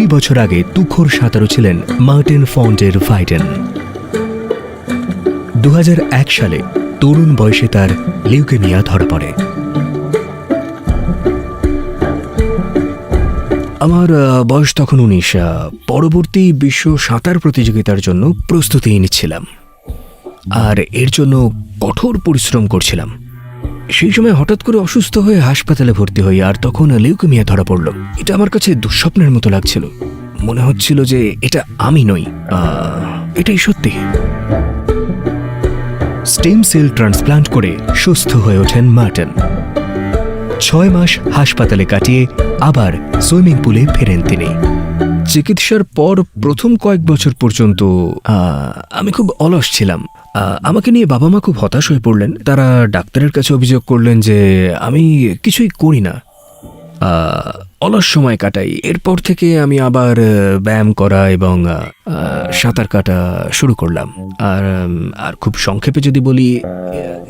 বছর আগে তুখোর সাঁতারু ছিলেন মার্টিন ফন্টের ভাইডেন। দু সালে তরুণ বয়সে তার লিউকেমিয়া ধরা পড়ে। আমার বয়স তখন উনিশ পরবর্তী বিশ্ব সাঁতার প্রতিযোগিতার জন্য প্রস্তুতি নিচ্ছিলাম। আর এর জন্য কঠোর পরিশ্রম করছিলাম। সেই সময় হঠাৎ করে অসুস্থ হয়ে হাসপাতালে ভর্তি হই আর তখন লিউকেমিয়া ধরা পড়ল। এটা আমার কাছে দুঃস্বপ্নের মতো লাগছিল। মনে হচ্ছিল যে এটা আমি নই এটাই সত্যি। স্টেম সেল ট্রান্সপ্লান্ট করে সুস্থ হয়ে ওঠেন মার্টেন। ছয় মাস হাসপাতালে কাটিয়ে আবার সুইমিং পুলে ফেরেন তিনি। চিকিৎসার পর প্রথম কয়েক বছর পর্যন্ত আমি খুব অলস ছিলাম। আমাকে নিয়ে বাবা মা খুব হতাশ হয়ে পড়লেন। তারা ডাক্তারের কাছে অভিযোগ করলেন যে, আমি কিছুই করি না। অলস সময় কাটাই। এরপর থেকে আমি আবার ব্যায়াম করা এবং সাঁতার কাটা শুরু করলাম। আর আর খুব সংক্ষেপে যদি বলি,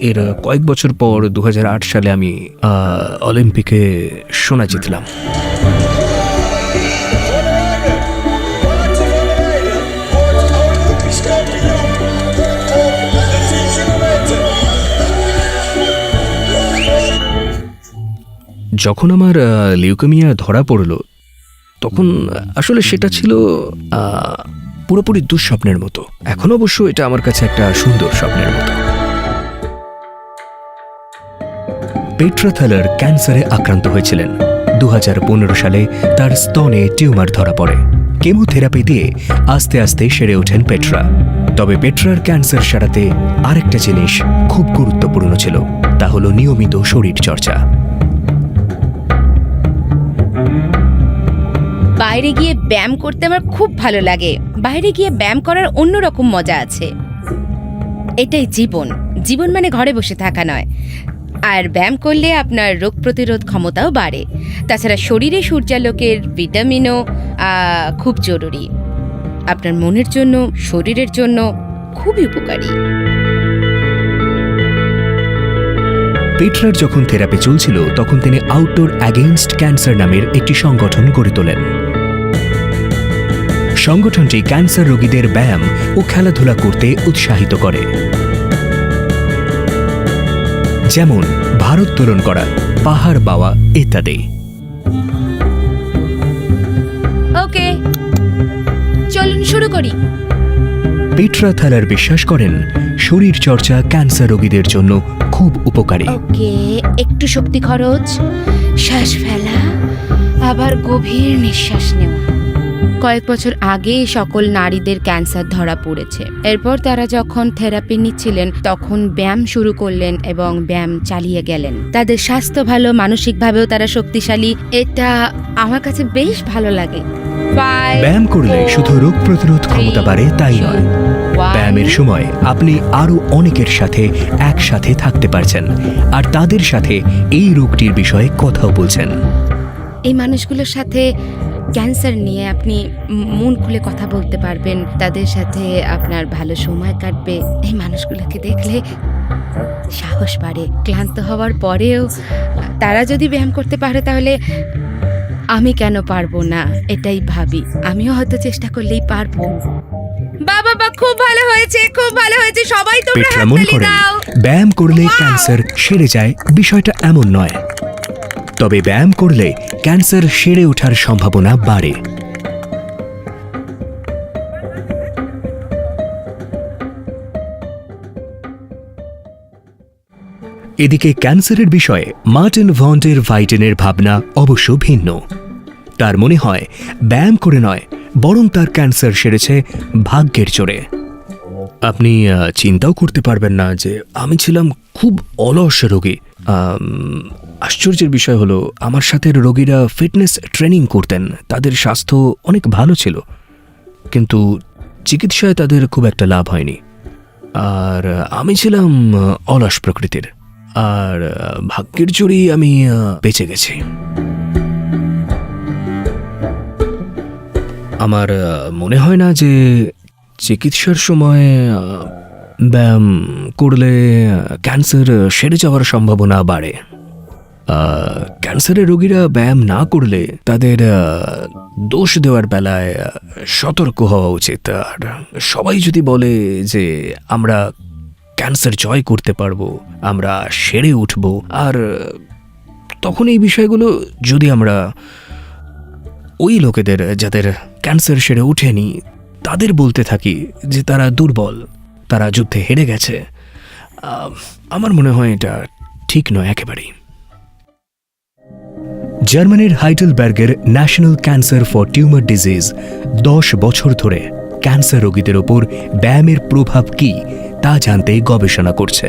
এর কয়েক বছর পর দু হাজার আট সালে আমি অলিম্পিকে সোনা জিতলাম। যখন আমার লিউকেমিয়া ধরা পড়ল তখন আসলে সেটা ছিল পুরোপুরি দুঃস্বপ্নের মতো। এখন অবশ্য এটা আমার কাছে একটা সুন্দর স্বপ্নের মতো। পেট্রাথালার ক্যান্সারে আক্রান্ত হয়েছিলেন। দু হাজার পনেরো সালে তার স্তনে টিউমার ধরা পড়ে। কেমোথেরাপি দিয়ে আস্তে আস্তে সেরে ওঠেন পেট্রা। তবে পেট্রার ক্যান্সার সারাতে আরেকটা জিনিস খুব গুরুত্বপূর্ণ ছিল তা হলো নিয়মিত শরীর চর্চা বাইরে গিয়ে ব্যায়াম করতে আমার খুব ভালো লাগে। বাইরে গিয়ে ব্যায়াম করার অন্যরকম মজা আছে। এটাই জীবন। জীবন মানে ঘরে বসে থাকা নয়। আর ব্যায়াম করলে আপনার রোগ প্রতিরোধ ক্ষমতাও বাড়ে। তাছাড়া শরীরে সূর্যালোকের ভিটামিনও খুব জরুরি। আপনার মনের জন্য, শরীরের জন্য খুবই উপকারী। পেট্রার যখন থেরাপি চলছিল, তখন তিনি আউটডোর অ্যাগেইনস্ট ক্যান্সার নামের একটি সংগঠন গড়ে তোলেন। সংগঠনটি ক্যান্সার রোগীদের ব্যায়াম ও খেলাধুলা করতে উৎসাহিত করে। যেমন ভারোত্তোলন করা, পাহাড় বাওয়া ইত্যাদি। ওকে, চলুন শুরু করি। পেট্রা থালার বিশ্বাস করেন শরীর চর্চা ক্যান্সার রোগীদের জন্য খুব উপকারী। ওকে, একটু শক্তি খরচ, শ্বাস ফেলা, আবার গভীর নিঃশ্বাস নেওয়া। কয়েক বছর আগে সকল নারীদের ক্যান্সার ধরা পড়েছে। এরপর তারা যখন থেরাপি নিচ্ছিলেন তখন ব্যায়াম শুরু করলেন এবং ব্যায়াম চালিয়ে গেলেন। তাদের স্বাস্থ্য ভালো মানসিকভাবেও তারা শক্তিশালী। এটা আমার কাছে বেশ ভালো লাগে। ব্যায়াম করলে শুধু রোগ প্রতিরোধ ক্ষমতা বাড়ে তাই নয়। ব্যায়ামের সময় আপনি আরও অনেকের সাথে একসাথে থাকতে পারছেন। আর তাদের সাথে এই রোগটির বিষয়ে কথাও বলছেন। এই মানুষগুলোর সাথে ক্যান্সার নিয়ে আপনি মন খুলে কথা বলতে পারবেন। তাদের সাথে আপনার ভালো সময় কাটবে। এই মানুষগুলোকে দেখলে সাহস বাড়ে। ক্লান্ত হওয়ার পরেও তারা যদি ব্যায়াম করতে পারে তাহলে আমি কেন পারব না? এটাই ভাবি। আমিও হয়তো চেষ্টা করলেই পারব। বাবা বা খুব ভালো হয়েছে খুব ভালো হয়েছে। সবাই তোমরা হাততালি দাও। ব্যায়াম করলে ক্যান্সার সেরে যায়। বিষয়টা এমন নয়। তবে ব্যায়াম করলে ক্যান্সার সেরে ওঠার সম্ভাবনা বাড়ে। এদিকে ক্যান্সারের বিষয়ে মার্টিন ভন্ডের ভাইটেনের ভাবনা অবশ্য ভিন্ন। তার মনে হয়, ব্যায়াম করে নয়, বরং তার ক্যান্সার সেরেছে ভাগ্যের জোরে। আপনি চিন্তাও করতে পারবেন না যে আমি ছিলাম খুব অলস রোগী। আশ্চর্যের বিষয় হলো, আমার সাথে রোগীরা ফিটনেস ট্রেনিং করতেন, তাদের স্বাস্থ্য অনেক ভালো ছিল। কিন্তু চিকিৎসায় তাদের খুব একটা লাভ হয়নি। আর আমি ছিলাম অলস প্রকৃতির। আর ভাগ্যের জোরেই আমি বেঁচে গেছি। আমার মনে হয় না যে চিকিৎসার সময় ব্যায়াম করলে ক্যান্সার সেরে যাওয়ার সম্ভাবনা বাড়ে। ক্যান্সারের রোগীরা ব্যায়াম না করলে তাদের দোষ দেওয়ার বেলায় সতর্ক হওয়া উচিত। আর সবাই যদি বলে যে আমরা ক্যান্সার জয় করতে পারব, আমরা সেরে উঠব, আর তখন এই বিষয়গুলো যদি আমরা ওই লোকেদের যাদের ক্যান্সার সেরে ওঠেনি, তাদের বলতে থাকি যে তারা দুর্বল, তারা যুদ্ধে হেরে গেছে। আমার মনে হয় এটা ঠিক নয় একেবারেই। জার্মানির হাইটেলবার্গের national cancer for tumour disease. দশ বছর ধরে ক্যান্সার রোগীদের ওপর ব্যায়ামের প্রভাব কি তা জানতে গবেষণা করছে।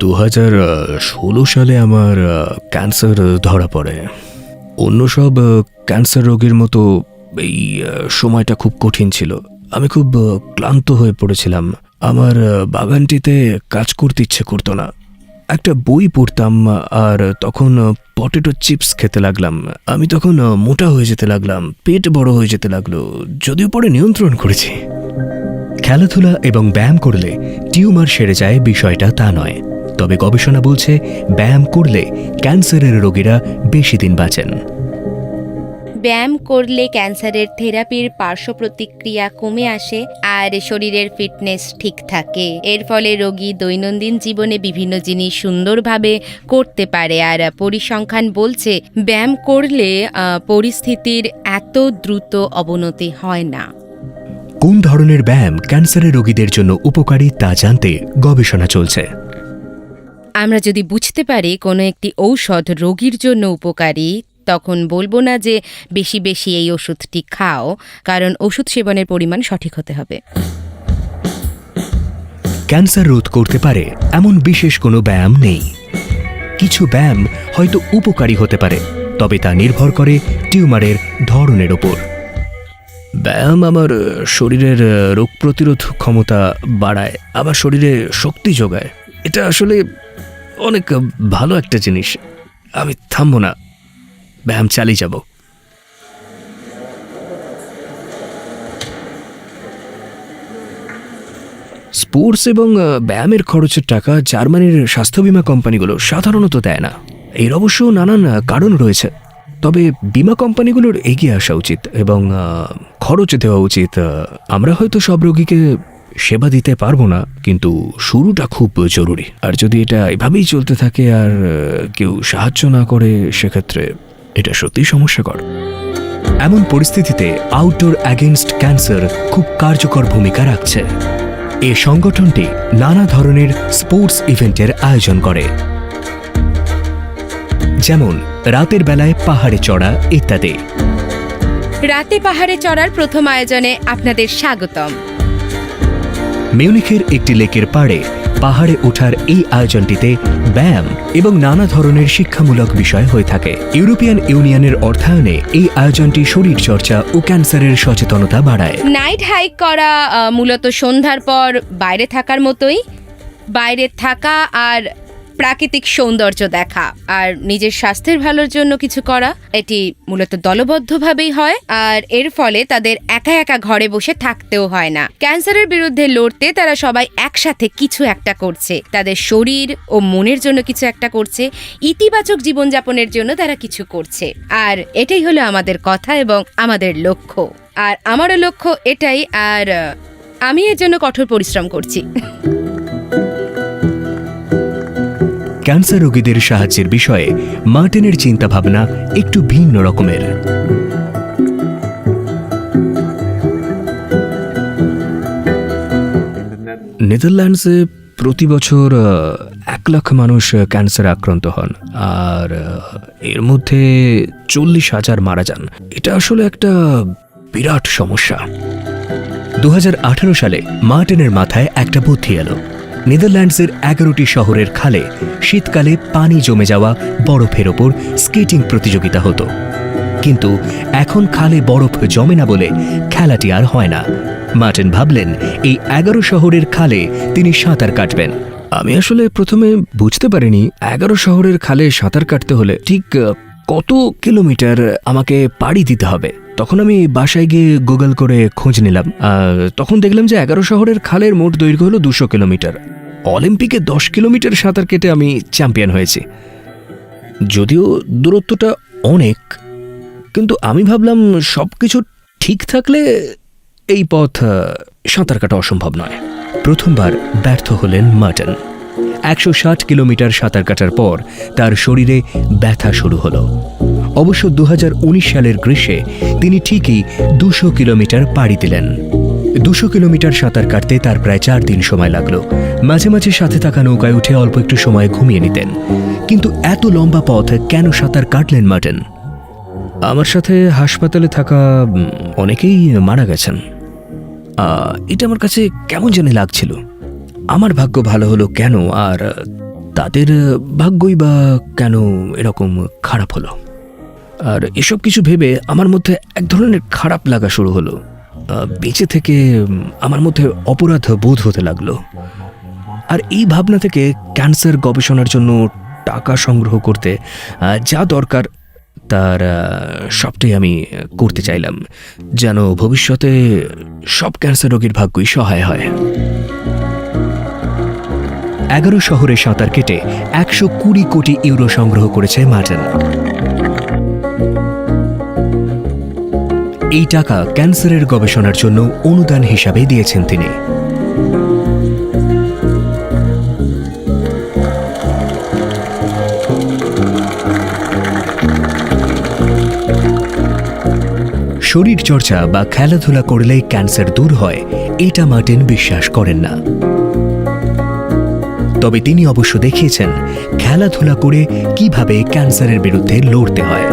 দু হাজার ষোলো সালে আমার ক্যান্সার ধরা পড়ে। অন্য সব ক্যান্সার রোগীর মতো এই সময়টা খুব কঠিন ছিল। আমি খুব ক্লান্ত হয়ে পড়েছিলাম। আমার বাগানটিতে কাজ করতে ইচ্ছে করতো না। একটা বই পড়তাম, আর তখন পটেটো চিপস খেতে লাগলাম। আমি তখন মোটা হয়ে যেতে লাগলাম, পেট বড় হয়ে যেতে লাগল, যদিও পরে নিয়ন্ত্রণ করেছি। খেলাধুলা এবং ব্যায়াম করলে টিউমার সেরে যায়, বিষয়টা তা নয়। তবে গবেষণা বলছে, ব্যায়াম করলে ক্যান্সারের রোগীরা বেশি দিন বাঁচেন। ব্যায়াম করলে ক্যান্সারের থেরাপির পার্শ্ব প্রতিক্রিয়া কমে আসে আর শরীরের ফিটনেস ঠিক থাকে। এর ফলে রোগী দৈনন্দিন জীবনে বিভিন্ন জিনিস সুন্দরভাবে করতে পারে আর পরিসংখ্যান বলছে ব্যায়াম করলে পরিস্থিতির এত দ্রুত অবনতি হয় না। কোন ধরনের ব্যায়াম ক্যান্সারের রোগীদের জন্য উপকারী তা জানতে গবেষণা চলছে। আমরা যদি বুঝতে পারি কোনো একটি ঔষধ রোগীর জন্য উপকারী তখন বলব না যে বেশি বেশি এই ওষুধটি খাও, কারণ ওষুধ সেবনের পরিমাণ সঠিক হতে হবে। ক্যান্সার রোধ করতে পারে, এমন বিশেষ কোনো ব্যায়াম নেই। কিছু ব্যায়াম হয়তো উপকারী হতে পারে, তবে তা নির্ভর করে টিউমারের ধরনের ওপর। ব্যায়াম আমার শরীরের রোগ প্রতিরোধ ক্ষমতা বাড়ায়, আমার শরীরে শক্তি যোগায়। এটা আসলে অনেক ভালো একটা জিনিস। আমি থামবো না। ব্যায়াম চালিয়ে যাব। স্পোর্টস এবং ব্যায়ামের খরচের টাকা জার্মানির স্বাস্থ্য বিমা কোম্পানিগুলো সাধারণত দেয় না। এর অবশ্য নানান কারণ রয়েছে। তবে বিমা কোম্পানিগুলোর এগিয়ে আসা উচিত এবং খরচ দেওয়া উচিত। আমরা হয়তো সব রোগীকে সেবা দিতে পারব না, কিন্তু শুরুটা খুব জরুরি। আর যদি এটা এভাবেই চলতে থাকে আর কেউ সাহায্য না করে, সেক্ষেত্রে এটা সত্যিই সমস্যাকর। এমন পরিস্থিতিতে আউটডোর অ্যাগেনস্ট ক্যান্সার খুব কার্যকর ভূমিকা রাখছে। এ সংগঠনটি নানা ধরনের স্পোর্টস ইভেন্টের আয়োজন করে। যেমন রাতের বেলায় পাহাড়ে চড়া ইত্যাদি। রাতে পাহাড়ে চড়ার প্রথম আয়োজনে আপনাদের স্বাগতম। মিউনিখের একটি লেকের পাড়ে পাহাড়ে ওঠার এই আয়োজনটিতে ব্যায়াম এবং নানা ধরনের শিক্ষামূলক বিষয় হয়ে থাকে। ইউরোপিয়ান ইউনিয়নের অর্থায়নে এই আয়োজনটি শরীরচর্চা ও ক্যান্সারের সচেতনতা বাড়ায়। নাইট হাইক করা মূলত সন্ধ্যার পর বাইরে থাকার মতোই। বাইরে থাকা আর প্রাকৃতিক সৌন্দর্য দেখা। আর নিজের স্বাস্থ্যের ভালোর জন্য কিছু করা, এটি মূলত দলবদ্ধভাবেই হয়, আর এর ফলে তাদের একা একা ঘরে বসে থাকতেও হয় না। ক্যান্সারের বিরুদ্ধে লড়তে তারা সবাই একসাথে কিছু একটা করছে। তাদের শরীর ও মনের জন্য কিছু একটা করছে, ইতিবাচক জীবনযাপনের জন্য তারা কিছু করছে। আর এটাই হলো আমাদের কথা এবং আমাদের লক্ষ্য। আর আমারও লক্ষ্য এটাই, আর আমি এর জন্য কঠোর পরিশ্রম করছি। ক্যান্সার রোগীদের সাহায্যের বিষয়ে মার্টিনের চিন্তাভাবনা একটু ভিন্ন রকমের। নেদারল্যান্ডসে প্রতি বছর এক লাখ মানুষ ক্যান্সার আক্রান্ত হন। আর এর মধ্যে চল্লিশ হাজার মারা যান। এটা আসলে একটা বিরাট সমস্যা। দু হাজার আঠারো সালে মার্টিনের মাথায় একটা বুদ্ধি এলো। নেদারল্যান্ডসের এগারোটি শহরের খালে শীতকালে পানি জমে যাওয়া বরফের ওপর স্কেটিং প্রতিযোগিতা হতো। কিন্তু এখন খালে বরফ জমে না বলে খেলাটি আর হয় না। মার্টিন ভাবলেন, এই এগারো শহরের খালে তিনি সাঁতার কাটবেন। আমি আসলে প্রথমে বুঝতে পারিনি, এগারো শহরের খালে সাঁতার কাটতে হলে ঠিক কত কিলোমিটার আমাকে পাড়ি দিতে হবে? তখন আমি বাসায় গিয়ে গুগল করে খোঁজ নিলাম। তখন দেখলাম যে এগারো শহরের খালের মোট দৈর্ঘ্য হলো দুশো কিলোমিটার। অলিম্পিকে দশ কিলোমিটার সাঁতার কেটে আমি চ্যাম্পিয়ন হয়েছি। যদিও দূরত্বটা অনেক, কিন্তু আমি ভাবলাম সব কিছু ঠিক থাকলে এই পথ সাঁতার কাটা অসম্ভব নয়। প্রথমবার ব্যর্থ হলেন মার্টন। একশো ষাট কিলোমিটার সাঁতার কাটার পর তার শরীরে ব্যথা শুরু হলো। অবশ্য দু হাজার উনিশ সালের গ্রীষ্মে তিনি ঠিকই দুশো কিলোমিটার পাড়ি দিলেন। দুশো কিলোমিটার সাঁতার কাটতে তার প্রায় চার দিন সময় লাগল। মাঝে মাঝে সাথে থাকা নৌকায় উঠে অল্প একটু সময় ঘুমিয়ে নিতেন। কিন্তু এত লম্বা পথ কেন সাঁতার কাটলেন মার্টেন? আমার সাথে হাসপাতালে থাকা অনেকেই মারা গেছেন। এটা আমার কাছে কেমন জানি লাগছিল। আমার ভাগ্য ভালো হলো কেন আর তাদের ভাগ্যই বা কেন এরকম খারাপ হলো? আর এসব কিছু ভেবে আমার মধ্যে এক ধরনের খারাপ লাগা শুরু হলো। বেঁচে থেকে আমার মধ্যে অপরাধ বোধ হতে লাগল। আর এই ভাবনা থেকে ক্যান্সার গবেষণার জন্য টাকা সংগ্রহ করতে যা দরকার, তার সবটাই আমি করতে চাইলাম। যেন ভবিষ্যতে সব ক্যান্সার রোগীর ভাগ্যই সহায় হয়। এগারো শহরে সাঁতার কেটে একশো কুড়ি কোটি ইউরো সংগ্রহ করেছে মার্টেন এই টাকা ক্যান্সারের গবেষণার জন্য অনুদান হিসাবে দিয়েছেন তিনি। শরীর চর্চা বা খেলাধুলা করলে ক্যান্সার দূর হয়, এটা মার্টিন বিশ্বাস করেন না। তবে তিনি অবশ্য দেখিয়েছেন, খেলাধুলা করে কীভাবে ক্যান্সারের বিরুদ্ধে লড়তে হয়।